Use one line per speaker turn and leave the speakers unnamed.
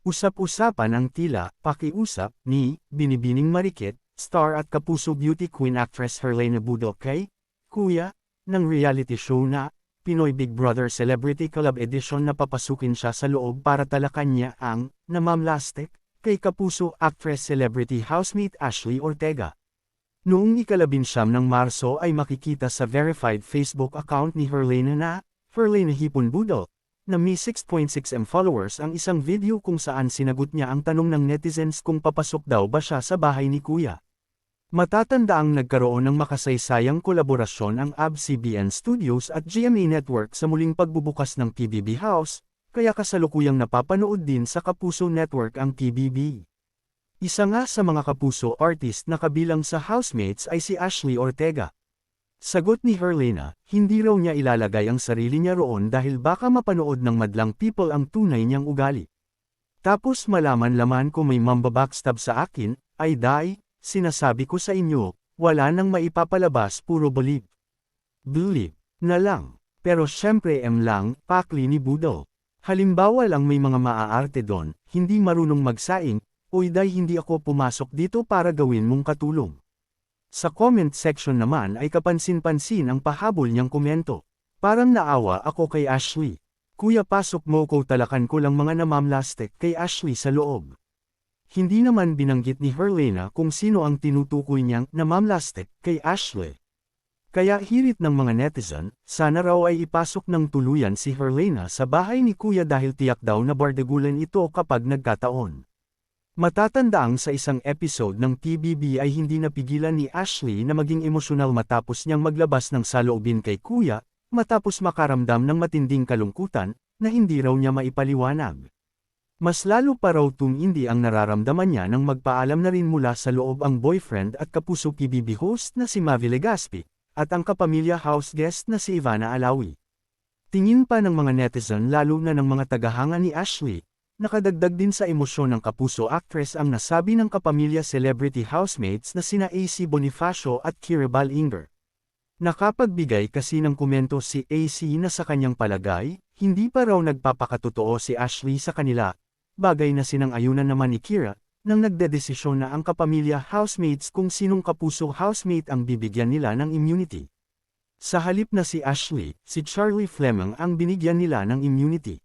Usap-usapan ang tila, pakiusap, ni, Binibining Marikit, star at kapuso beauty queen actress Herlene Budol kay, Kuya, ng reality show na, Pinoy Big Brother Celebrity Club Edition na papasukin siya sa loob para talakan niya ang, namamlastik, kay kapuso actress celebrity housemate Ashley Ortega. Noong ikalabinsyam ng Marso ay makikita sa verified Facebook account ni Herlene na, Herlene Hipon Budol, na may 6.6m followers ang isang video kung saan sinagot niya ang tanong ng netizens kung papasok daw ba siya sa bahay ni Kuya. Matatanda ang nagkaroon ng makasaysayang kolaborasyon ang ABS-CBN Studios at GMA Network sa muling pagbubukas ng PBB House, kaya kasalukuyang napapanood din sa Kapuso Network ang PBB. Isa nga sa mga kapuso artist na kabilang sa housemates ay si Ashley Ortega. Sagot ni Herlena, hindi raw niya ilalagay ang sarili niya roon dahil baka mapanood ng madlang people ang tunay niyang ugali. Tapos malaman laman ko may mambabackstab sa akin, ay dai, sinasabi ko sa inyo, wala nang maipapalabas puro believe. Believe, na lang. Pero syempre em lang, pakli ni Budol. Halimbawa lang may mga maaarte doon, hindi marunong magsaing, o iday hindi ako pumasok dito para gawin mong katulong. Sa comment section naman ay kapansin-pansin ang pahabol niyang komento. Parang naawa ako kay Ashley. Kuya pasok mo ko talakan ko lang mga namamlastik kay Ashley sa loob. Hindi naman binanggit ni Herlena kung sino ang tinutukoy niyang namamlastik kay Ashley. Kaya hirit ng mga netizen, sana raw ay ipasok ng tuluyan si Herlena sa bahay ni Kuya dahil tiyak daw na bardagulan ito kapag nagkataon. Matatandaang sa isang episode ng TBB ay hindi napigilan ni Ashley na maging emosyonal matapos niyang maglabas ng saloobin kay kuya, matapos makaramdam ng matinding kalungkutan, na hindi raw niya maipaliwanag. Mas lalo pa raw tumindi ang nararamdaman niya nang magpaalam na rin mula sa loob ang boyfriend at kapuso PBB host na si Mavi Legaspi, at ang kapamilya house guest na si Ivana Alawi. Tingin pa ng mga netizen lalo na ng mga tagahanga ni Ashley, Nakadagdag din sa emosyon ng kapuso actress ang nasabi ng kapamilya celebrity housemates na sina AC Bonifacio at Kiribal Inger. Nakapagbigay kasi ng komento si AC na sa kanyang palagay, hindi pa raw nagpapakatotoo si Ashley sa kanila, bagay na sinang-ayunan naman ni Kira, nang nagdedesisyon na ang kapamilya housemates kung sinong kapuso housemate ang bibigyan nila ng immunity. Sa halip na si Ashley, si Charlie Fleming ang binigyan nila ng immunity.